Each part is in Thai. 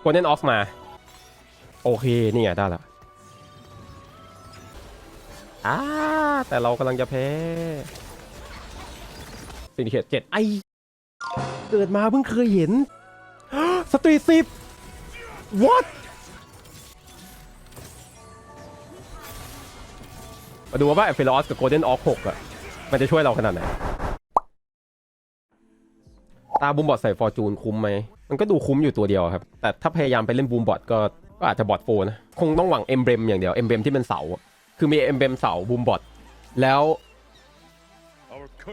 โกลเด้นออฟมา โอเค นี่ไงได้ละอ่าแต่เรากำลังจะแพ้สินิเคตเจ็ดไอเกิดมาเพิ่งเคยเห็น สตรีสิบ what มาดูว่าเฟลอสกับโกลเด้นออฟหกอะมันจะช่วยเราขนาดไหน ตาบูมบอทใส่ฟอร์จูนคุ้มไหม มันก็ดูคุ้มอยู่ตัวเดียวครับ แต่ถ้าพยายามไปเล่นบูมบอทก็ก็อาจจะบอทโฟนะ คงต้องหวังเอ็มเบรมอย่างเดียวเอ็มเบรมที่เป็นเสา คือมีเอ็มเบรมเสาบูมบอทแล้ว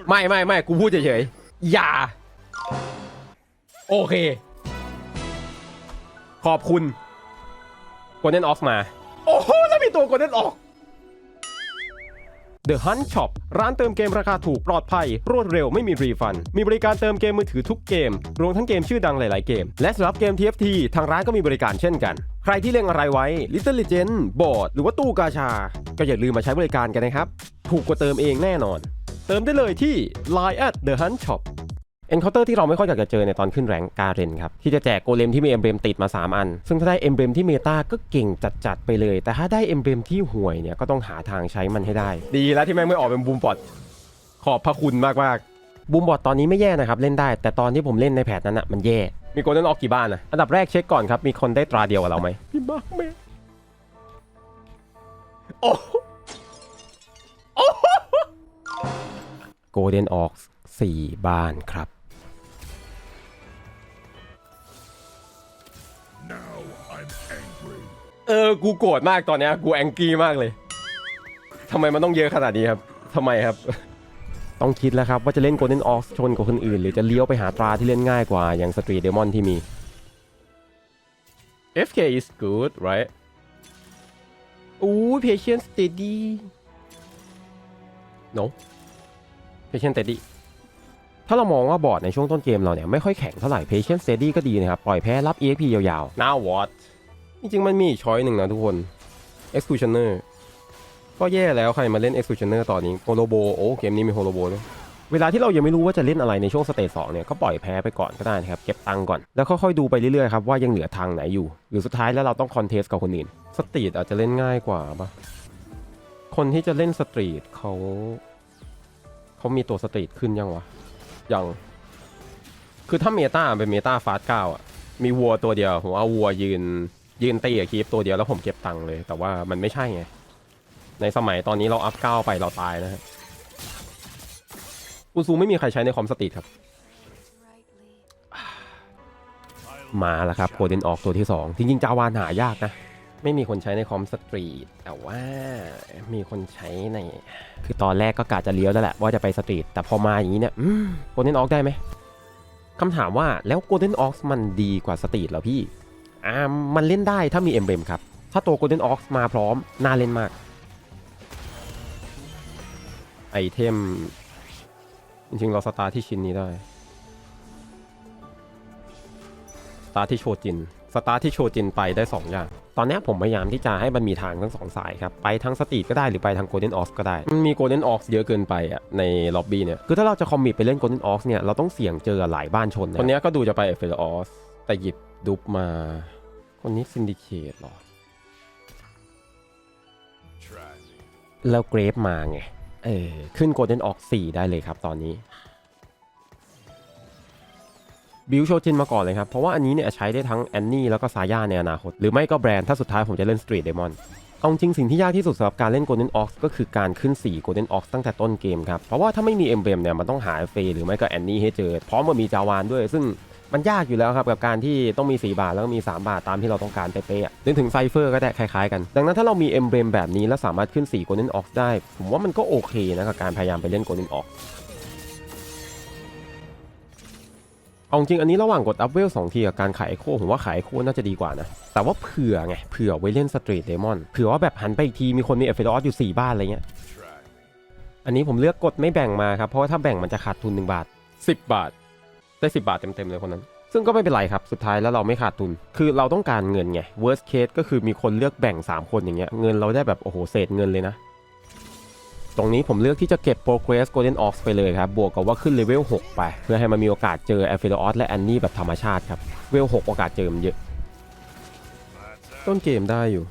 ไม่ไม่ไม่กูพูดเฉยๆ อย่า โอเค ขอบคุณ Golden Off มา โอ้โห แล้วมีตัว Golden Off The Hunt Shop ร้านเติมเกมราคาถูกปลอดภัย รวดเร็วไม่มีรีฟัน มีบริการเติมเกมมือถือทุกเกม รวมทั้งเกมชื่อดังหลาย ๆ เกม และสำหรับเกม TFT ทางร้านก็มีบริการเช่นกัน ใครที่เล่นอะไรไว้ Little Legend บอร์ดหรือว่าตู้กาชา ก็อย่าลืมมาใช้บริการกันนะครับ ถูกกว่าเติมเองแน่นอน เติมได้เลยที่ Line at The Hunt Shop เอ็นเคาน์เตอร์ที่เราไม่ค่อยอยากจะเจอในตอนขึ้นแรงการเรนครับ ที่จะแจกโกเลมที่มีเอมเบรมติดมา 3 อัน ซึ่งถ้าได้เอมเบรมที่เมตาก็เก่งจัดๆไปเลย แต่ถ้าได้เอมเบรมที่ห่วยเนี่ยก็ต้องหาทางใช้มันให้ได้ ดีแล้วที่แม่งไม่ออกเป็นบูมบอทขอบพระคุณมากๆบูมบอทตอนนี้ไม่แย่นะครับเล่นได้ แต่ตอนที่ผมเล่นในแพทนั้นอะมันแย่ มีโกลเด้นออกกี่บ้านนะอันดับแรกเช็คก่อนครับมีคนได้ตราเดียวกับเราไหมพี่มาร์คแม่โอ้โอ้โกลเด้นออกสี่บ้านครับ Now I'm angry. เออ กูโกรธมากตอนเนี้ย กูแองกี้มากเลย ทำไมมันต้องเยอะขนาดนี้ครับ ทำไมครับ ต้องคิดแล้วครับ ว่าจะเล่น Golden Ox ชนกับคนอื่น หรือจะเลี้ยวไปหาตราที่เล่นง่ายกว่าอย่าง Street Demon ที่มี FK is good right อู้ patient steady no patient steady ถ้าเรามองว่าบอร์ดในช่วงต้นเกมเราเนี่ยไม่ค่อยแข็งเท่าไหร่ patient steady ก็ดีนะครับ ปล่อยแพ้รับ EXP ยาวๆ now what จริงๆมันมีอีกช้อยหนึ่งนะทุกคน Executioner ก็แย่แล้วใครมาเล่น Executioner ตอนนี้โฮโลโบโอ้เกมนี้มีโฮโลโบด้วยเวลาที่เรายังไม่รู้ว่าจะเล่นอะไรในช่วงสเตจสองเนี่ยก็ปล่อยแพ้ไปก่อนก็ได้นะครับ เก็บตังค์ก่อน แล้วค่อยๆดูไปเรื่อยๆครับว่ายังเหลือทางไหนอยู่ หรือสุดท้ายแล้วเราต้องคอนเทสกับคนอื่นสตรีทอาจจะเล่นง่ายกว่าปะคนที่จะเล่นสตรีทเขาเขามีตัวสตรีทขึ้นยังวะ ยังคือถ้าเมตาเป็นเมตาฟาสเก้าอะ มีวัวตัวเดียว ผมเอาวัวยืนยืนตีกับคีฟตัวเดียวแล้วผมเก็บตังค์เลย แต่ว่ามันไม่ใช่ไง ในสมัยตอนนี้เราอัพเก้าไปเราตายนะฮะอุซูไม่มีใครใช้ในคอมสตรีทครับ มาแล้วครับโกลเดนออกตัวที่ 2 จริงๆจาวานหายากนะ ไม่มีคนใช้ในคอมสตรีทแต่ว่ามีคนใช้ใน คือตอนแรกก็กะจะเลี้ยวแล้วแหละว่าจะไปสตรีทแต่พอมาอย่างนี้เนี่ยโกลเด้นออกได้ไหมคำถามว่าแล้วโกลเด้นออกมันดีกว่าสตรีทเหรอพี่อ่ามันเล่นได้ถ้ามีเอ็มเบมครับ ถ้าตัว Golden Ox มาพร้อม น่าเล่นมาก ไอเทม จริงๆ เราสตาร์ทที่ชิ้นนี้ได้ สตาร์ทที่โชจิน สตาร์ทที่โชจินไปได้ 2 อย่าง ตอนนี้ผมพยายามที่จะให้มันมีทางทั้งสองสายครับ ไปทางสตรีทก็ได้หรือไปทาง Golden Ox ก็ได้ มันมี Golden Ox เยอะเกินไปอะในล็อบบี้เนี่ย คือถ้าเราจะคอมมิตไปเล่น Golden Ox เนี่ยเราต้องเสี่ยงเจอหลายบ้านชนนะคนนี้ก็ดูจะไปเอฟเฟลออสแต่หยิบดุบมา คนนี้ซินดิเคตหรอ Try me. แล้วเกรฟมาไงเออขึ้นโกลเด้นออก4ได้เลยครับตอนนี้ บิวโชจินมาก่อนเลยครับ เพราะว่าอันนี้เนี่ยใช้ได้ทั้งแอนนี่แล้วก็ซาย่าในอนาคต หรือไม่ก็แบรนด์ถ้าสุดท้ายผมจะเล่นสตรีทเดมอนเอาจริงสิ่งที่ยากที่สุดสำหรับการเล่น Golden Ox ก็คือการขึ้น 4 Golden Ox ตั้งแต่ต้นเกมครับ เพราะว่าถ้าไม่มีเอ็มเบมเนี่ยมันต้องหาเฟหรือไม่ก็แอนนี่ให้เจอ พร้อมกับมีจาวานด้วย ซึ่งมันยากอยู่แล้วครับกับการที่ต้องมี 4 บาทแล้วก็มี 3 บาทตามที่เราต้องการเป๊ะๆนึกถึงไซเฟอร์ก็ได้คล้ายๆกัน ดังนั้นถ้าเรามีเอ็มเบมแบบนี้แล้วสามารถขึ้น 4 Golden Ox ได้ ผมว่ามันก็โอเคนะกับการพยายามไปเล่น Golden Ox เอาจริงอันนี้ระหว่างกดอัพเวลสองทีกับการขายโคผมว่าขายโคน่าจะดีกว่านะ แต่ว่าเผื่อไงเผื่อไว้เล่นสตรีทเดมอนเผื่อว่าแบบหันไปอีกทีมีคนมีเอฟเฟลอสอยู่ 4 บ้านอะไรเงี้ย Try. อันนี้ผมเลือกกดไม่แบ่งมาครับเพราะว่าถ้าแบ่งมันจะขาดทุน 1 บาท 10 บาท ได้ 10 บาทเต็มๆเลยคนนั้น ซึ่งก็ไม่เป็นไรครับสุดท้ายแล้วเราไม่ขาดทุน คือเราต้องการเงินไง worst case ก็คือมีคนเลือกแบ่ง 3 คนอย่างเงี้ยเงินเราได้แบบโอ้โหเศษเงินเลยนะ ตรงนี้ผมเลือกที่จะเก็บ progress golden ox ไปเลยครับ บวกกับว่าขึ้นเลเวล 6 ไป เพื่อให้มันมีโอกาสเจอ a p h e l o s และ Annie แบบธรรมชาติครับ เวล 6 โอกาสเจอมันเยอะ ต้นเกมได้อยู่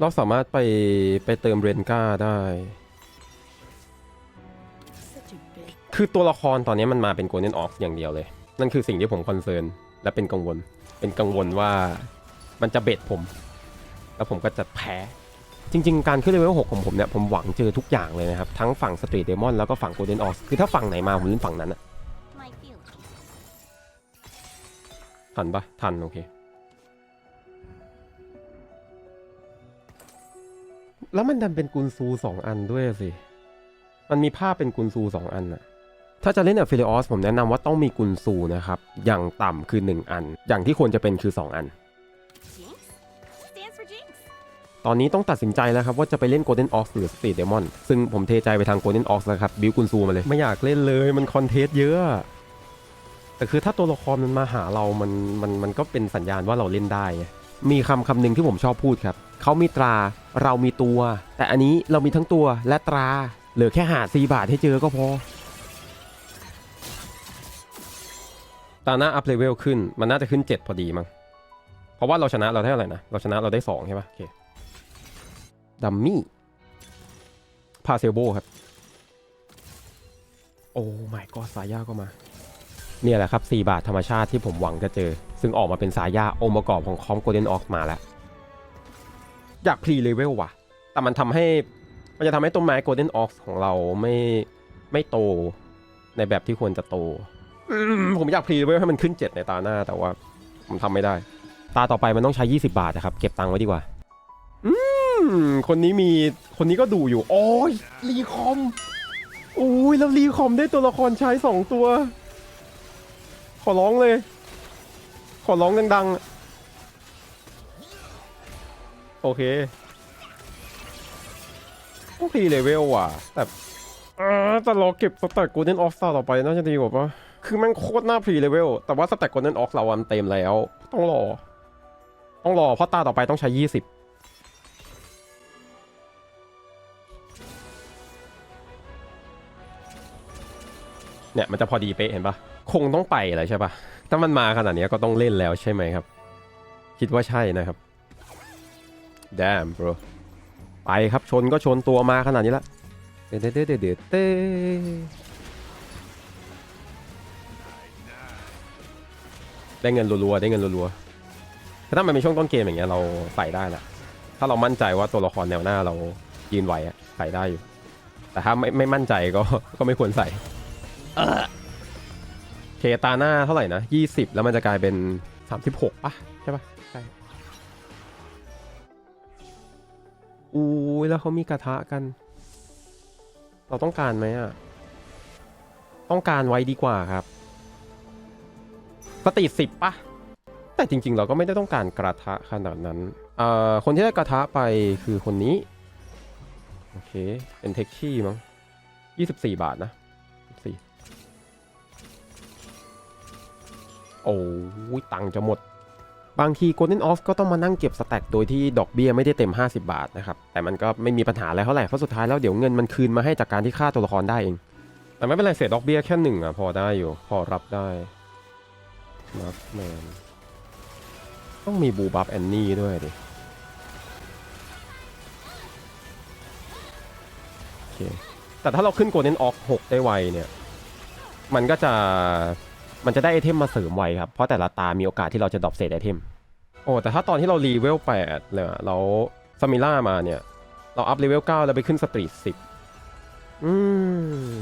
เราสามารถไปไปเติมเรนก้าได้ คือตัวละครตอนนี้มันมาเป็นโกลเด้นออฟอย่างเดียวเลย นั่นคือสิ่งที่ผมคอนเซิร์นและเป็นกังวล เป็นกังวลว่า มันจะเบ็ดผม แล้วผมก็จะแพ้ จริง ๆ การขึ้นเลเวล6ของผมเนี่ยผมหวังเจอทุกอย่างเลยนะครับ ทั้งฝั่งสตรีทเดมอนแล้วก็ฝั่งโกลเด้นออฟคือถ้าฝั่งไหนมาผมเล่นฝั่งนั้นอะทันปะทัน โอเค แล้วมันดันเป็นกุนซูสองอันด้วยสิ มันมีภาพเป็นกุนซูสองอันอะถ้าจะเล่นอะฟิลิออสผมแนะนำว่าต้องมีกุนซูนะครับ อย่างต่ำคือ 1 อัน อย่างที่ควรจะเป็นคือ 2 อัน ตอนนี้ต้องตัดสินใจแล้วครับว่าจะไปเล่น Golden Ox หรือ Street Demon ซึ่งผมเทใจไปทาง Golden Ox แล้วครับบิวกุนซูมาเลย ไม่อยากเล่นเลยมันคอนเทสเยอะ แต่คือถ้าตัวละครมันมาหาเรา มันมันมันก็เป็นสัญญาณว่าเราเล่นได้ไงมีคำคำหนึ่งที่ผมชอบพูดครับเขามีตราเรามีตัว แต่อันนี้เรามีทั้งตัวและตราเหลือแค่หาซีบาทให้เจอก็พอตาหน้าอัพเลเวลขึ้น มันน่าจะขึ้น 7 พอดีมั้ง เพราะว่าเราชนะเราได้เท่าไหร่นะ เราชนะเราได้ 2 ใช่ปะโอเค ดัมมี่พาเซลโบครับ โอ้ my god สายยาก็มา เนี่ยแหละครับ 4 บาทธรรมชาติที่ผมหวังจะเจอ ซึ่งออกมาเป็นสายยาองค์ประกอบของคอมโกลเด้นออกมาแล้ว อยากพรีเลเวลว่ะ แต่มันทำให้ มันจะทำให้ต้นไม้โกลเด้นออกของเราไม่ไม่โตในแบบที่ควรจะโตอืมผมอยากพรีเลเวลให้มันขึ้น 7 ในตาหน้า แต่ว่าผมทำไม่ได้ ตาต่อไปมันต้องใช้ 20 บาทนะครับ เก็บตังค์ไว้ดีกว่าอืม คนนี้มีคนนี้ก็ดูอยู่ โอ้ยรีคอมโอ้ยแล้วรีคอมได้ตัวละครใช้สองตัว ขอร้องเลย ขอร้องดังๆ โอเคโอเคเลเวลว่ะ แต่อ่าแต่ราเก็บสแต็กโกลเด้นออฟซาต่อไปน่าจะดีกว่าปะคือมันโคตรหน้าพรีเลเวล แต่ว่าสแต็กโกลเด้นออฟเราอันเต็มแล้ว ต้องรอ ต้องรอ เพราะตาต่อไปต้องใช้ 20 เนี่ยมันจะพอดีเป๊ะเห็นปะคงต้องไปอะไรใช่ปะถ้ามันมาขนาดนี้ก็ต้องเล่นแล้วใช่ไหมครับ คิดว่าใช่นะครับ damn bro ไปครับชนก็ชนตัวมาขนาดนี้ละเดเดเดเดเดเดได้เงินรัวๆได้เงินรัวๆถ้ามันเป็นช่วงต้นเกมอย่างเงี้ยเราใส่ได้แหละถ้าเรามั่นใจว่าตัวละครแนวหน้าเรายืนไหวอะใส่ได้อยู่ แต่ถ้าไม่ไม่มั่นใจก็ก็ไม่ควรใส่ เคตาหน้าเท่าไหร่นะ20แล้วมันจะกลายเป็น36ป่ะ ใช่ปะใช่อู้ยแล้วเขามีกระทะกัน เราต้องการไหมอะ ต้องการไว้ดีกว่าครับสติสิบป่ะ แต่จริง ๆ เราก็ไม่ได้ต้องการกระทะขนาดนั้นเอ่อคนที่ได้กระทะไปคือคนนี้ โอเค เป็นเทคชี่มั้ง24บาทนะ โอ้ยตังจะหมด บางที Golden Off ก็ต้องมานั่งเก็บสแต็กโดยที่ดอกเบี้ยไม่ได้เต็ม 50 บาทนะครับ แต่มันก็ไม่มีปัญหาอะไรเท่าไหร่เพราะสุดท้ายแล้วเดี๋ยวเงินมันคืนมาให้จากการที่ค่าตัวละครได้เอง แต่ไม่เป็นไรเสียดอกเบี้ยแค่หนึ่งอะพอได้อยู่ พอรับได้มาร์คแมนต้องมีบูบับแอนนี่ด้วยดิโอเคแต่ถ้าเราขึ้น Golden Off 6ได้ไวเนี่ย มันก็จะ มันจะได้ไอเทมมาเสริมไวครับ เพราะแต่ละตามีโอกาสที่เราจะดรอปเศษไอเทม โอ้แต่ถ้าตอนที่เรารีเวล8เลยอะแล้วซามิล่ามาเนี่ย เราอัพเลเวล9แล้วไปขึ้นสตรีท10 อืม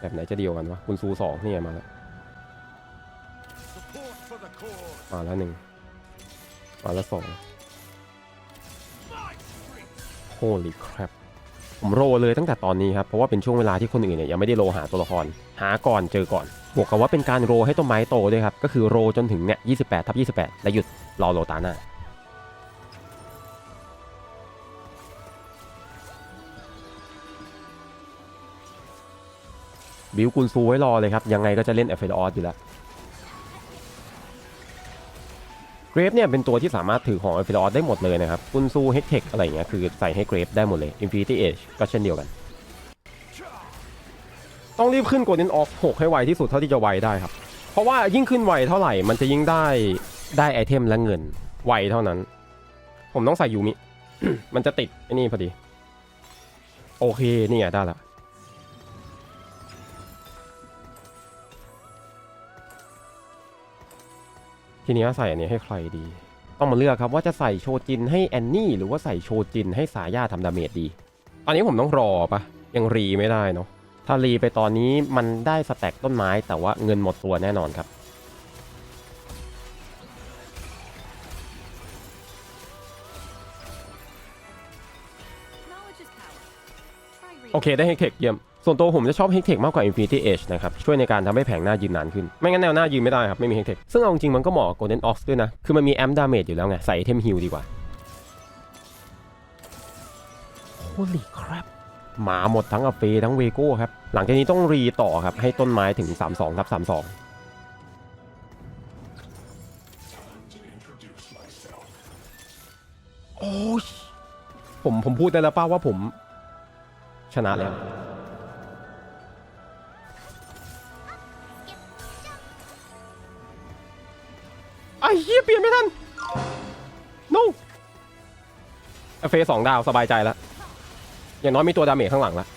แบบไหนจะเดียวกันวะคุณซูสองนี่ไงมาแล้ว Support for the cause. มาแล้วหนึ่งมาแล้วสอง Holy crap ผมโรเลยตั้งแต่ตอนนี้ครับ เพราะว่าเป็นช่วงเวลาที่คนอื่นเนี่ยยังไม่ได้โรหาตัวละคร หาก่อนเจอก่อน บวกกับว่าเป็นการโรให้ต้นไม้โตด้วยครับ ก็คือโรจนถึงเนี่ย28ทับ28 แล้วหยุดรอโรตาหน้าบิวกุนซูไว้รอเลยครับ ยังไงก็จะเล่นเอฟเฟลออสอยู่แล้ว เกรฟเนี่ยเป็นตัวที่สามารถถือของเอฟเฟลออสได้หมดเลยนะครับกุนซูเฮกเทคอะไรเงี้ยคือใส่ให้เกรฟได้หมดเลย Infinity Age ก็เช่นเดียวกัน ต้องรีบขึ้นโกลเด้นออฟ6ให้ไวที่สุดเท่าที่จะไวได้ครับ เพราะว่ายิ่งขึ้นไวเท่าไหร่ มันจะยิ่งได้ได้ไอเทมและเงินไวเท่านั้น ผมต้องใส่ยูมิ มันจะติดไอ้นี่พอดี โอเคนี่ไงได้ละ ทีนี้ใส่อันนี้ให้ใครดี ต้องมาเลือกครับว่าจะใส่โชจินให้แอนนี่หรือว่าใส่โชจินให้สายาทำดาเมจดี ตอนนี้ผมต้องรอปะยังรีไม่ได้เนาะถ้ารีไปตอนนี้มันได้สแต็กต้นไม้แต่ว่าเงินหมดตัวแน่นอนครับโอเคได้เฮกเทคเยี่ยม ส่วนตัวผมจะชอบเฮกเทคมากกว่า Infinity Edge นะครับ ช่วยในการทำให้แผงหน้ายืนนานขึ้น ไม่งั้นแนวหน้ายืนไม่ได้ครับ ไม่มีเฮกเทคซึ่งเอาจริงมันก็เหมาะกับ Golden Ox ด้วยนะ คือมันมีแอมดาเมจอยู่แล้วไง ใส่ไอเทมฮิลดีกว่า Holy crap หมาหมดทั้งอเฟทั้งเวโก้ครับ หลังจากนี้ต้องรีต่อครับ ให้ต้นไม้ถึง 32ทับ32โอ้ยผมผมพูดได้แล้วป้าว่าผมชนะแล้ว เปลี่ยนไม่ทัน no เฟสองดาวสบายใจแล้วอย่างน้อยมีตัวดาเมจข้างหลังแล้ว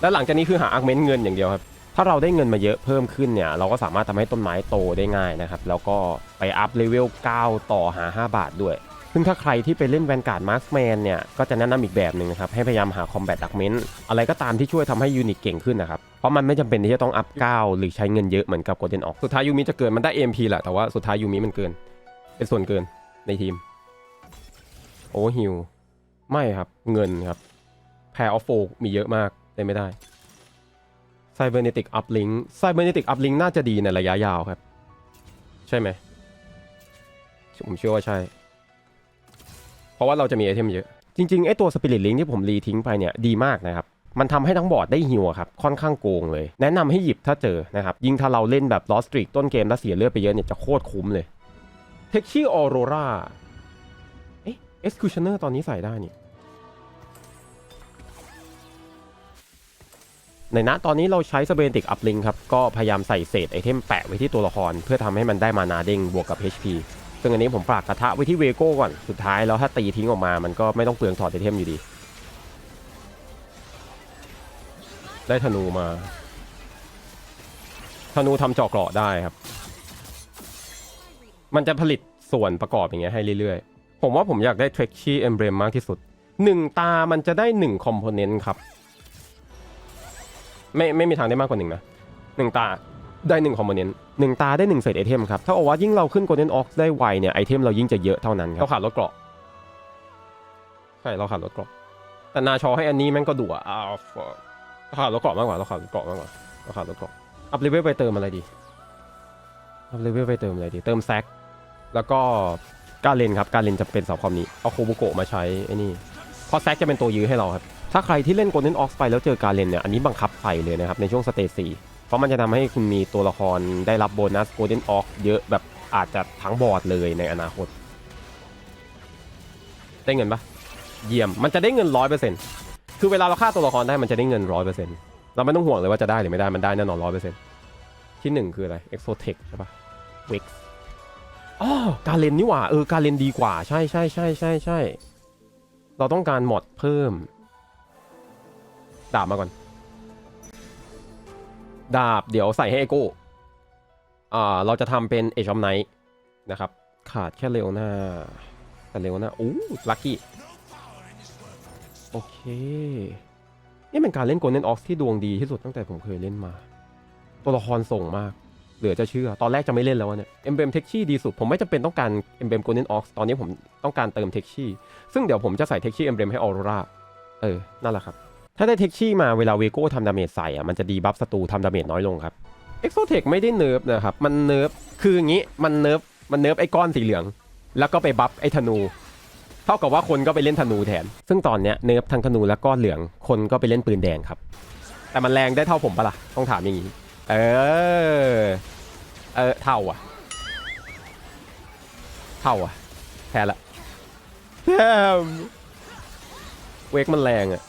แล้วหลังจากนี้คือหาอาร์เมนต์เงินอย่างเดียวครับ ถ้าเราได้เงินมาเยอะเพิ่มขึ้นเนี่ย เราก็สามารถทำให้ต้นไม้โตได้ง่ายนะครับ แล้วก็ไปอัพเลเวล 9 ต่อหา 5 บาทด้วย ซึ่งถ้าใครที่ไปเล่นแวนการ์ดมาร์คแมนเนี่ย ก็จะแนะนำอีกแบบหนึ่งนะครับ ให้พยายามหาคอมแบทดักเมนต์อะไรก็ตามที่ช่วยทำให้ยูนิตเก่งขึ้นนะครับ เพราะมันไม่จำเป็นที่จะต้องอัพ9หรือใช้เงินเยอะเหมือนกับโกลเด้นออก สุดท้ายยูมิจะเกินมันได้ MP แหละแต่ว่าสุดท้ายยูมิมันเกิน เป็นส่วนเกินในทีม โอ้ฮิวไม่ครับเงินครับแพร์ออฟโฟมีเยอะมากเล่นไม่ได้ Cybernetic Uplink Cybernetic Uplink น่าจะดีในระยะยาวครับ ใช่ไหมผมเชื่อว่าใช่ เพราะว่าเราจะมีไอเทมเยอะ จริงๆ ไอตัว Spirit Link ที่ผมรีทิ้งไปเนี่ย ดีมากนะครับ มันทำให้ทั้งบอร์ดได้ฮิวครับ ค่อนข้างโกงเลย แนะนำให้หยิบถ้าเจอนะครับ ยิ่งถ้าเราเล่นแบบ Lost Streak ต้นเกมแล้วเสียเลือดไปเยอะเนี่ยจะโคตรคุ้มเลยเทคชี่ออโรราเอ๊ะ Executioner ตอนนี้ใส่ได้นี่ในณตอนนี้เราใช้สเปนติกอัพลิงครับ ก็พยายามใส่เศษไอเทมแปะไว้ที่ตัวละคร เพื่อทำให้มันได้มานาเด้งบวกกับ HP ซึ่งอันนี้ผมฝากกระทะไว้ที่เวโก้ก่อน สุดท้ายแล้วถ้าตีทิ้งออกมา มันก็ไม่ต้องเปลืองถอดไอเทมอยู่ดี ได้ธนูมา ธนูทำเจาะเกราะได้ครับ มันจะผลิตส่วนประกอบอย่างเงี้ยให้เรื่อยๆ ผมว่าผมอยากได้ t r e k c h y Emblem มากที่สุดหนึ่งตามันจะได้หนึ่งคอมโพเนนต์ครับ ไม่ไม่มีทางได้มากกว่าหนึ่งนะหนึ่งตาได้หนึ่งคอมโพเนนต์หนึ่งตาได้หนึ่งเศษไอเทมครับ ถ้าเอาว่ายิ่งเราขึ้น Golden Ox ได้ไวเนี่ยไอเทมเรายิ่งจะเยอะเท่านั้นครับเราขาดรถเกราะใช่เราขาดรถเกราะแต่นาชอให้อันนี้แม่งก็ดุอะอ้าว เราขาดรถเกาะมากกว่าเราขาดรถเกาะมากกว่าเราขาดรถเกาะอัพเลเวลไปเติมอะไรดีอัพเลเวลไปเติมอะไรดี เติมแซกแล้วก็การเลนครับการเลนจะเป็นสาคอมนี้เอาโคบุโกะมาใช้ไอ้นี่เพราะแซกจะเป็นตัวยื้อให้เราครับถ้าใครที่เล่น Golden Ox ไปแล้วเจอการเลนเนี่ยอันนี้บังคับใส่เลยนะครับในช่วงสเตจสี่เพราะมันจะทำให้คุณมีตัวละครได้รับโบนัส Golden Ox เยอะแบบอาจจะทั้งบอร์ดเลยในอนาคตได้เงินปะเยี่ยมมันจะได้เงินร้อยเปอร์เซ็นต์ คือเวลาเราฆ่าตัวละครได้มันจะได้เงินร้อยเปอร์เซ็นต์เราไม่ต้องห่วงเลยว่าจะได้หรือไม่ได้มันได้แน่นอนร้อยเปอร์เซ็นต์ที่หนึ่งคืออะไร Exotech ใช่ปะ Wix อ๋อการเลนนี่หว่าเออการเลนดีกว่าใช่ใช่ใช่ใช่ใช่เราต้องการมอดเพิ่ม ดาบมาก่อน ดาบเดี๋ยวใส่ให้เอโก้อ่าเราจะทำเป็นเอชอมไนท์นะครับ ขาดแค่เร็วหน้าแต่เร็วหน้าอู้ลัคกี้ โอเค นี่เป็นการเล่นโกลเด้นออ x ที่ดวงดีที่สุดตั้งแต่ผมเคยเล่นมา ตัวละครส่งมาก เหลือจะเชื่อ ตอนแรกจะไม่เล่นแล้วเนี่ยเอ็มเบมเทคชี่ดีสุด ผมไม่จำเป็นต้องการเอ็มเบมโกลเด้นออ x ตอนนี้ผมต้องการเติมเทคชี่ซึ่งเดี๋ยวผมจะใส่เทคชี่เอ็มเบมให้ออโรราเออ นั่นแหละครับ ถ้าได้เทคชี่มาเวลาเวโก้ทำดาเมจใส่อะมันจะดีบัฟศัตรูทำดาเมจน้อยลงครับเอ็กโซเทคไม่ได้เนิร์ฟนะครับ มันเนิร์ฟ คืออย่างนี้ มันเนิร์ฟ มันเนิร์ฟไอ้ก้อนสีเหลือง แล้วก็ไปบัฟไอ้ธนู ท่ากับว่าคนก็ไปเล่นธนูแทน ซึ่งตอนเนี้ยเนิร์ฟทั้งธนูและก้อนเหลือง คนก็ไปเล่นปืนแดงครับ แต่มันแรงได้เท่าผมปะล่ะ ต้องถามอย่างนี้ เออ เออ เท่าอะ เท่าอะ แพ้ละแทมเวกมันแรงอะ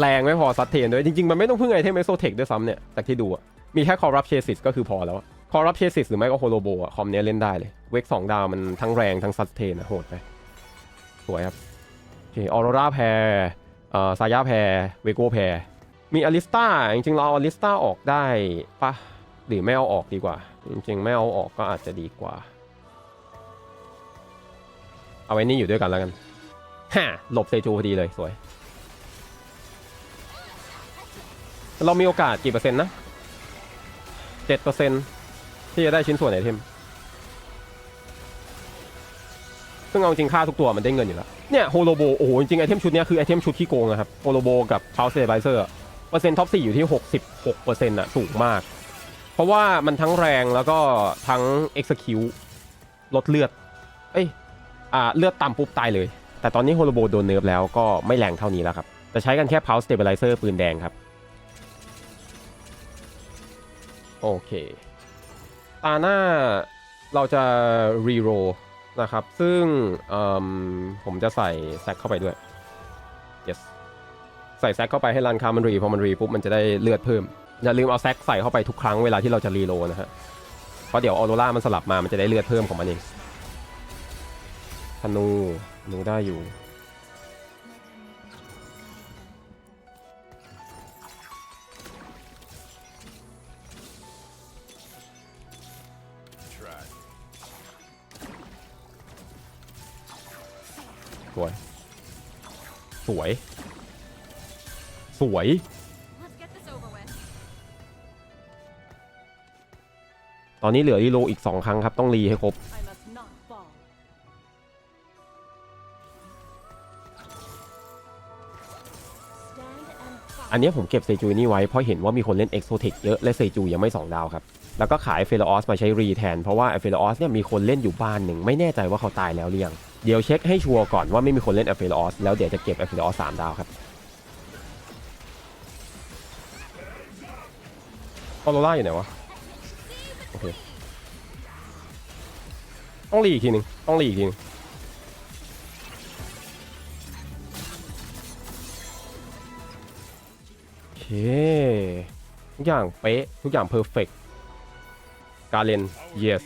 แรงไม่พอซัดเทนด้วย จริง ๆ มันไม่ต้องพึ่งไอเทมเอโซเทคด้วยซ้ำเนี่ย จากที่ดูอะมีแค่คอร์รัปเชสิสก็คือพอแล้ว คอร์รัปเชสิสหรือไม่ก็โฮโลโบอะคอมเนี้ยเล่นได้เลย เวกสองดาวมันทั้งแรงทั้งซัดเทนอะโหดไป สวยครับโอเคออโรราแพรเอ่อซายาแพรเวโกแพรมีอลิสตาจริงๆ เราเอาอลิสตาออกได้ปะหรือไม่เอาออกดีกว่า จริงๆ ไม่เอาออกก็อาจจะดีกว่า เอาไว้นี่อยู่ด้วยกันแล้วกันฮ่าหลบเซจูพอดีเลยสวย เรามีโอกาสกี่เปอร์เซ็นต์นะเจ็ดเปอร์เซ็นต์ที่จะได้ชิ้นส่วนไอเทม ซึ่งเอาจริงค่าทุกตัวมันได้เงินอยู่แล้ว เนี่ยโฮโลโบโอ้โหจริงไอเทมชุดนี้คือไอเทมชุดที่โกงนะครับโฮโลโบกับพาวเซอร์ไบเซอร์เปอร์เซ็นต์ท็อป4อยู่ที่ 66เปอร์เซ็นต์อะสูงมาก เพราะว่ามันทั้งแรงแล้วก็ทั้ง execute ลดเลือดเอ้ยอ่าเลือดต่ำปุ๊บตายเลย แต่ตอนนี้โฮโลโบโดนเนิร์ฟแล้วก็ไม่แรงเท่านี้แล้วครับจะใช้กันแค่ Pulse Stabilizer ปืนแดงครับ โอเค ตาหน้าเราจะรีโร นะครับ ซึ่งผมจะใส่แซกเข้าไปด้วย yes ใส่แซกเข้าไปให้รันคามันรีพอมันรีปุ๊บมันจะได้เลือดเพิ่ม อย่าลืมเอาแซกใส่เข้าไปทุกครั้งเวลาที่เราจะรีโลนะฮะ เพราะเดี๋ยวออโรล่ามันสลับมามันจะได้เลือดเพิ่มของมันเองธนูธนูได้อยู่ สวย สวย Let's get this over with. ตอนนี้เหลือรีโลอีก 2 ครั้งครับ ต้องรีให้ครบ I must not fall. Stand and fight. อันเนี้ยผมเก็บเซจูนี่ไว้เพราะเห็นว่ามีคนเล่นเอ็กโซเทคเยอะและเซจูยังไม่ 2 ดาวครับ แล้วก็ขายเฟลออสมาใช้รีแทน เพราะว่าเฟลออสเนี่ยมีคนเล่นอยู่บ้านหนึ่งไม่แน่ใจว่าเขาตายแล้วหรือยังเดี๋ยวเช็คให้ชัวร์ก่อนว่าไม่มีคนเล่นเฟลออสแล้วเดี๋ยวจะเก็บเฟลออสสามดาวครับออโรล่าอยู่ไหนวะโอเคต้องรีอีกทีหนึ่งต้องรีอีกทีหนึงโอเคทุกอย่างเป๊ะทุกอย่างเพอร์เฟก การเรน yes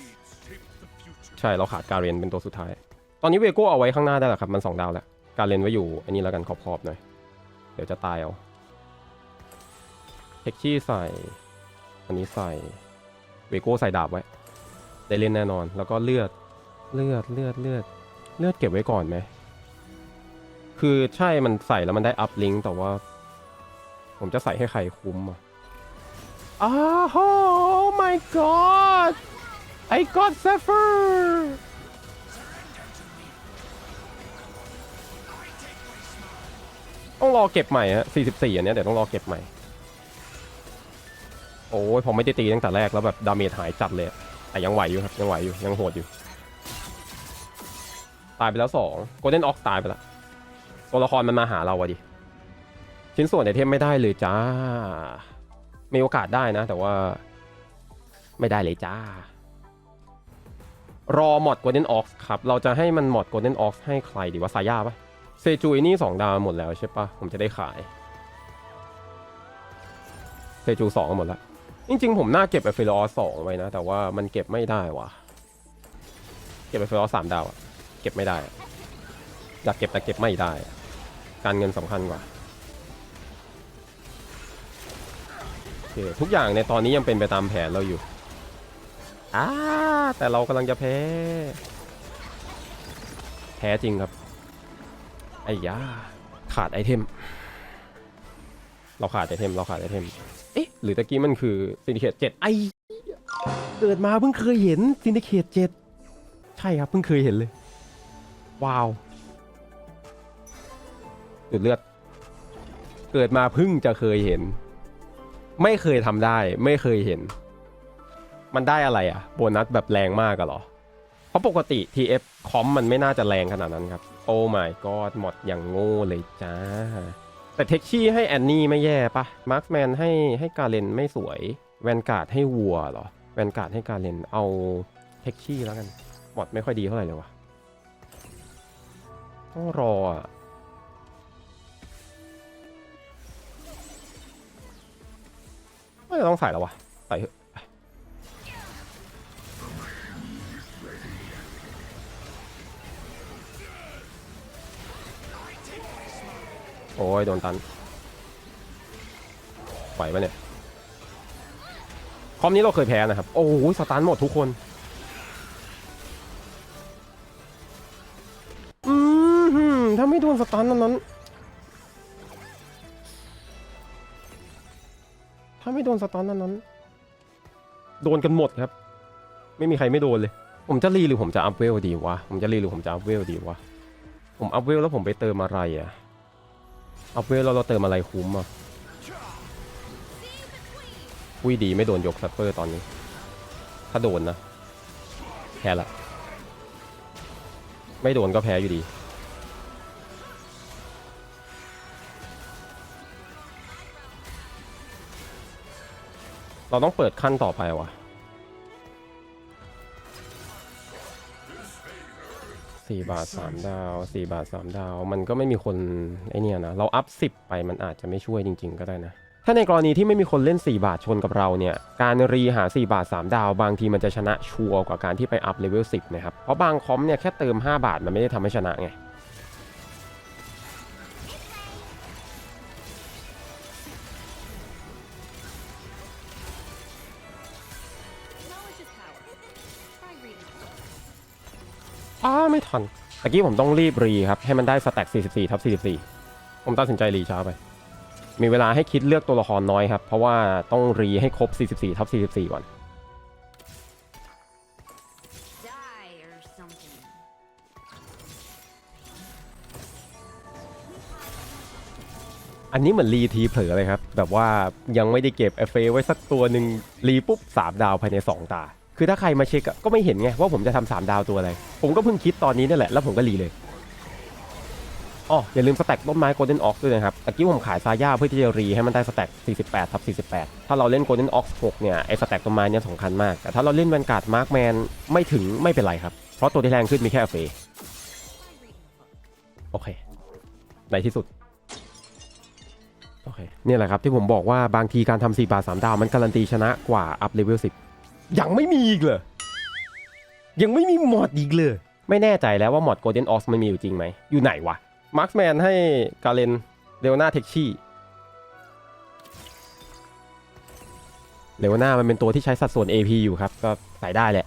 ใช่เราขาดการเรนเป็นตัวสุดท้าย ตอนนี้เวโก้เอาไว้ข้างหน้าได้แล้วครับ มัน 2 ดาวแล้ว การเรนไว้อยู่อันนี้แล้วกันขอบๆหน่อย เดี๋ยวจะตายเอาเทคชี่ใส่ อันนี้ใส่ เวโก้ใส่ดาบไว้ ได้เล่นแน่นอน แล้วก็เลือด เลือด เลือด เลือด เลือดเก็บไว้ก่อนไหม คือใช่ มันใส่แล้วมันได้อัพลิงก์แต่ว่า ผมจะใส่ให้ใครคุ้มอะ อ้าวโอ้ my god I got Zephyr ต้องรอเก็บใหม่ฮะ44 อันเนี้ยเดี๋ยวต้องรอเก็บใหม่ โอ้ยผมไม่ได้ตีตั้งแต่แรกแล้วแบบดาเมจหายจัดเลย แต่ยังไหวอยู่ครับ ยังไหวอยู่ ยังโหดอยู่ ตายไปแล้วสองโกลเด้นออกตายไปแล้วตัวละครมันมาหาเราอะดิ ชิ้นส่วนไอเทมไม่ได้เลยจ้า มีโอกาสได้นะ แต่ว่าไม่ได้เลยจ้า รอหมอด Golden Ox ครับ เราจะให้มันหมอด Golden Ox ให้ใครดีว่าซาย่าปะเซจูอนี่สองดาวหมดแล้วใช่ปะผมจะได้ขายเซจูสองหมดแล้ว จริงๆ ผมน่าเก็บไอเฟลอสสองไว้นะ แต่ว่ามันเก็บไม่ได้วะเก็บไอเฟลอสสามดาวเก็บไม่ได้อยากเก็บแต่เก็บไม่ได้ การเงินสำคัญกว่า เคทุกอย่างในตอนนี้ยังเป็นไปตามแผนเราอยู่อ่าแต่เรากำลังจะแพ้ แพ้จริงครับไอ้ยาขาดไอเทม เราขาดไอเทม เราขาดไอเทม เอ๊ะ หรือตะกี้มันคือซินดิเคตเจ็ดไอเกิดมาเพิ่งเคยเห็นซินดิเคตเจ็ดใช่ครับเพิ่งเคยเห็นเลย ว้าวดูดเลือด เกิดมาเพิ่งจะเคยเห็น ไม่เคยทำได้ไม่เคยเห็น มันได้อะไรอะโบนัสแบบแรงมากอะหรอ เพราะปกติ TF คอมมันไม่น่าจะแรงขนาดนั้นครับ โอ้ my god หมดอย่างโง่เลยจ้า แต่เท็กชี่ให้แอนนี่ไม่แย่ปะมาร์คแมนให้ให้การเลนไม่สวย แวนการ์ดให้วัวเหรอ แวนการ์ดให้การเลนเอาเท็กชี่แล้วกันหมดไม่ค่อยดีเท่าไหร่เลยวะต้องรออะ ไม่ต้องใส่แล้ววะใส่โอ้ยโดนตันไหวปะเนี่ย คอมนี้เราเคยแพ้นะครับ โอ้โหสตันหมดทุกคนอืมหืมถ้าไม่โดนสตันนั้น ถ้าไม่โดนสตันนั้นนั้น โดนกันหมดครับ ไม่มีใครไม่โดนเลย ผมจะรีหรือผมจะอัพเวลดีวะ ผมจะรีหรือผมจะอัพเวลดีวะ ผมอัพเวลแล้วผมไปเติมอะไรอะอัพเวลแล้วเราเติมอะไรคุ้มอะอุ้ยดีไม่โดนยกซัปเปอร์ตอนนี้ ถ้าโดนนะแพ้ละ ไม่โดนก็แพ้อยู่ดี เราต้องเปิดขั้นต่อไปวะสี่บาทสามดาวสี่บาทสามดาว มันก็ไม่มีคนไอเนี่ยนะ เราอัพสิบไปมันอาจจะไม่ช่วยจริง ๆ ก็ได้นะ ถ้าในกรณีที่ไม่มีคนเล่น 4 บาทชนกับเราเนี่ย การรีหา 4 บาท 3 ดาว บางทีมันจะชนะชัวร์กว่าการที่ไปอัพเลเวล10นะครับ เพราะบางคอมเนี่ยแค่เติม 5 บาทมันไม่ได้ทำให้ชนะไง อ้าไม่ทันตะกี้ผมต้องรีบรีครับ ให้มันได้สแต็ก44ทับ44 ผมตัดสินใจรีช้าไป มีเวลาให้คิดเลือกตัวละครน้อยครับ เพราะว่าต้องรีให้ครบ 44ทับ44 ก่อน อันนี้เหมือนรีทีเผลอเลยครับ แบบว่ายังไม่ได้เก็บเอฟเฟไว้สักตัวหนึ่งรีปุ๊บ 3 ดาวภายใน 2 ตา คือถ้าใครมาเช็คก็ไม่เห็นไงว่าผมจะทำสามดาวตัวอะไร ผมก็เพิ่งคิดตอนนี้นี่แหละ แล้วผมก็รีเลยอ๋ออย่าลืมสแต็กต้นไม้โกลเด้นออกด้วยนะครับตะกี้ผมขายซาย่าเพื่อที่จะรีให้มันได้สแต็ก48ทับ48 ถ้าเราเล่นโกลเด้นออก6เนี่ยไอ้สแต็กต้นไม้เนี่ยสำคัญมาก แต่ถ้าเราเล่นแวนการ์ดมาร์กแมนไม่ถึงไม่เป็นไรครับ เพราะตัวที่แรงขึ้นมีแค่เฟ Try reading the book. โอเคในที่สุดโอเคเนี่ยแหละครับที่ผมบอกว่าบางทีการทำ4บาท3ดาวมันการันตีชนะกว่าอัพเลเวล10 ยังไม่มีอีกเลยยังไม่มีมอดอีกเลย ไม่แน่ใจแล้วว่ามอด Golden Ox มันมีอยู่จริงไหม อยู่ไหนวะ มาร์คแมนให้กาเลนเ e วนาเทคชี่เ e วนามันเป็นตัวที่ใช้สัดส่วน AP อยู่ครับ ก็ใส่ได้แหละ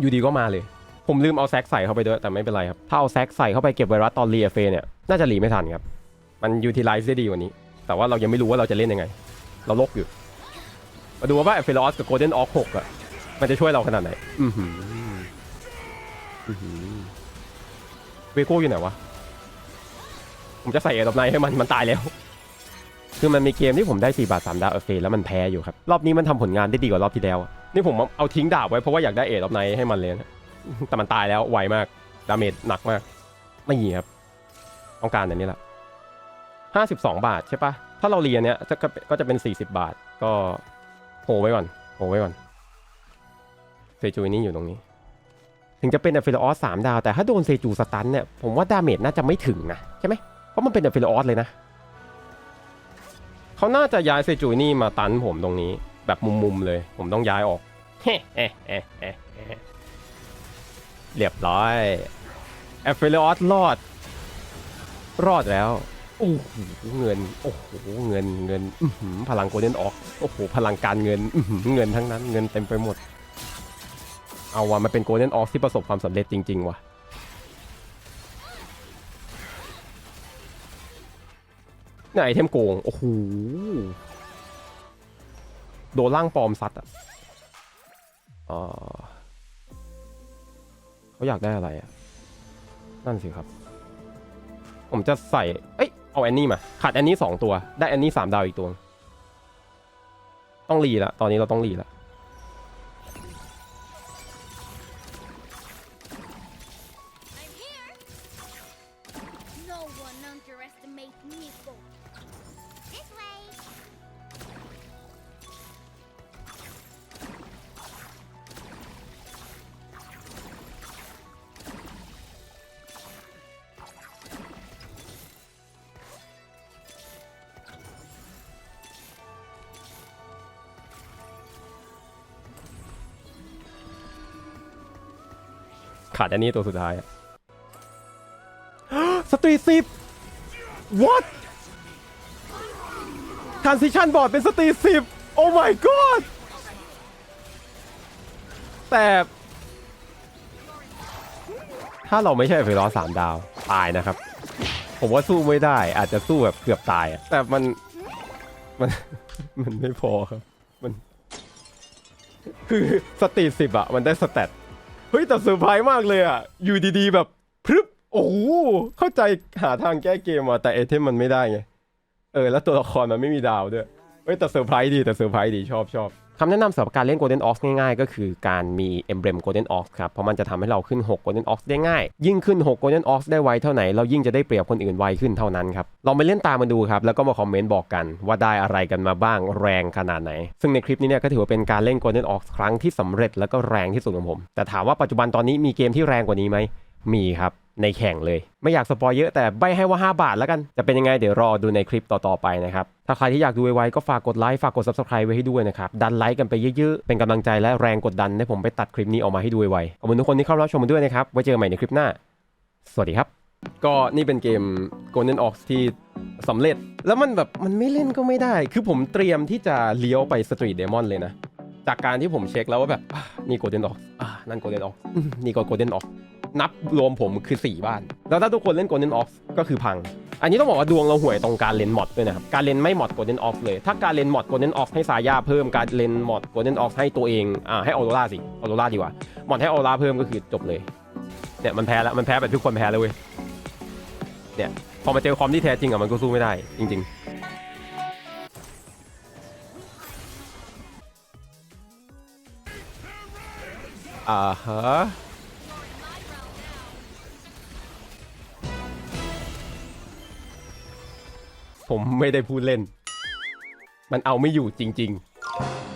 อยู่ดีก็มาเลย ผมลืมเอาแซกใส่เข้าไปด้วย แต่ไม่เป็นไรครับ ถ้าเอาแซกใส่เข้าไปเก็บไวรัสตอนรีเอฟเนี่ย น่าจะรีไม่ทันครับ มันยูทิลไลซ์ได้ดีกว่านี้ แต่ว่าเรายังไม่รู้ว่าเราจะเล่นยังไง เราลกอยู่ มาดูว่าเอฟเฟลอสกับโกลเด้นออกหกอะมันจะช่วยเราขนาดไหน อือหืออือหือเวโก้อยู่ไหนวะ ผมจะใส่เอดอบไนให้มัน มันตายแล้ว คือมันมีเกมที่ผมได้ 4 บาท 3 ดาวเอฟเฟแล้วมันแพ้อยู่ครับ รอบนี้มันทำผลงานได้ดีกว่ารอบที่แล้วอะนี่ผมเอาทิ้งดาบไว้เพราะว่าอยากได้เอดอบไนให้มันเลยนะ แต่มันตายแล้วไวมาก ดาเมจหนักมาก ไม่มีครับ ต้องการแบบนี้แหละห้าสิบสองบาทใช่ปะถ้าเราเรียนเนี้ยจะก็ก็จะเป็นสี่สิบาท ก็ โหไว้ก่อนโหไว้ก่อนเซจูนี่อยู่ตรงนี้ ถึงจะเป็นอะฟิลออสสามดาว แต่ถ้าโดนเซจูสตันเนี่ยผมว่าดาเมจน่าจะไม่ถึงนะ ใช่ไหมเพราะมันเป็นอะฟิลออสเลยนะเขาน่าจะย้ายเซจูนี่มาตันผมตรงนี้ แบบมุมๆเลย ผมต้องย้ายออกเฮ้เฮ้เฮ้เฮ้เฮ้เรียบร้อยแอฟเฟลออสรอด รอดแล้ว โอ้โหเงินโอ้โหเงินเงินอื้อหือพลังโกลเด้นออกโอ้โหพลังการเงินเงินทั้งนั้นเงินเต็มไปหมด เอาว่ะมันเป็นโกลเด้นออกที่ประสบความสำเร็จจริง ๆ ว่ะเนี่ยไอเทมโกง โอ้โห โดนล่างปลอมซัดอะเขาอยากได้อะไรอะ นั่นสิครับ ผมจะใส่ เอ้ย เอาแอนนี่มาขาดแอนนี่สองตัว ได้แอนนี่สามดาวอีกตัว ต้องรีละตอนนี้เราต้องรีละ ขาดอันนี้ตัวสุดท้ายสตรีสิบ what transition บอร์ดเป็นสตรีสิบ oh my god แต่ ถ้าเราไม่ใช่เฟรอสามดาว ตายนะครับ ผมว่าสู้ไม่ได้ อาจจะสู้แบบเกือบตาย แต่มันมันมันไม่พอครับ มัน คือสตรีสิบอะมันได้สแตท เฮ้ยแต่เซอร์ไพรส์มากเลยอะ อยู่ดีๆแบบพรึบโอ้โหเข้าใจหาทางแก้เกมอะแต่ไอเทมมันไม่ได้ไง เออ แล้วตัวละครมันไม่มีดาวด้วย เฮ้ยแต่เซอร์ไพรส์ดีแต่เซอร์ไพรส์ดีชอบชอบ คำแนะนำสำหรับการเล่น Golden Ox ง่ายๆ ก็คือการมี Emblem Golden Ox ครับ เพราะมันจะทำให้เราขึ้น 6 Golden Ox ได้ง่าย ยิ่งขึ้น 6 Golden Ox ได้ไวเท่าไหน เรายิ่งจะได้เปรียบคนอื่นไวขึ้นเท่านั้นครับ ลองไปเล่นตามมาดูครับ แล้วก็มาคอมเมนต์บอกกันว่าได้อะไรกันมาบ้างแรงขนาดไหน ซึ่งในคลิปนี้เนี่ยก็ถือว่าเป็นการเล่น Golden Ox ครั้งที่สำเร็จแล้วก็แรงที่สุดของผม แต่ถามว่าปัจจุบันตอนนี้มีเกมที่แรงกว่านี้ไหมมีครับ ในแข่งเลย ไม่อยากสปอยเยอะแต่ใบให้ว่า 5 บาทแล้วกัน จะเป็นยังไงเดี๋ยวรอดูในคลิปต่อ ๆ ไปนะครับ ถ้าใครที่อยากดูไวๆก็ฝากกดไลค์ ฝากกด subscribe ไว้ให้ด้วยนะครับ ดันไลค์กันไปเยอะๆ เป็นกำลังใจและแรงกดดันให้ผมไปตัดคลิปนี้ออกมาให้ดูไวๆขอบคุณทุกคนที่เข้ารับชมมาด้วยนะครับไว้เจอกันใหม่ในคลิปหน้า สวัสดีครับ ก็นี่เป็นเกม Golden Ox ที่สำเร็จแล้วมันแบบมันไม่เล่นก็ไม่ได้ คือผมเตรียมที่จะเลี้ยวไป Street Demon เลยนะจากการที่ผมเช็คแล้วว่าแบบนี่ Golden Ox อะนั่น Golden Ox อืมนี่ก็ Golden Ox นับรวมผมคือ 4 บ้าน แล้วถ้าทุกคนเล่น Golden Ox ก็คือพัง อันนี้ต้องบอกว่าดวงเราห่วยตรงการเลนมอดด้วยนะครับ การเลนไม่มอด Golden Ox เลย ถ้าการเลนมอด Golden Ox ให้สายาเพิ่ม การเลนมอด Golden Ox ให้ตัวเอง อ่าให้ออโรราสิ ออโรราดีกว่า มอดให้ออโรราเพิ่มก็คือจบเลย เนี่ยมันแพ้แล้ว มันแพ้แบบทุกคนแพ้เลยเว้ย เนี่ยพอมาเจอความที่แท้จริงอะมันก็สู้ไม่ได้ จริง ๆอ่าฮะ ผมไม่ได้พูดเล่น มันเอาไม่อยู่จริง ๆ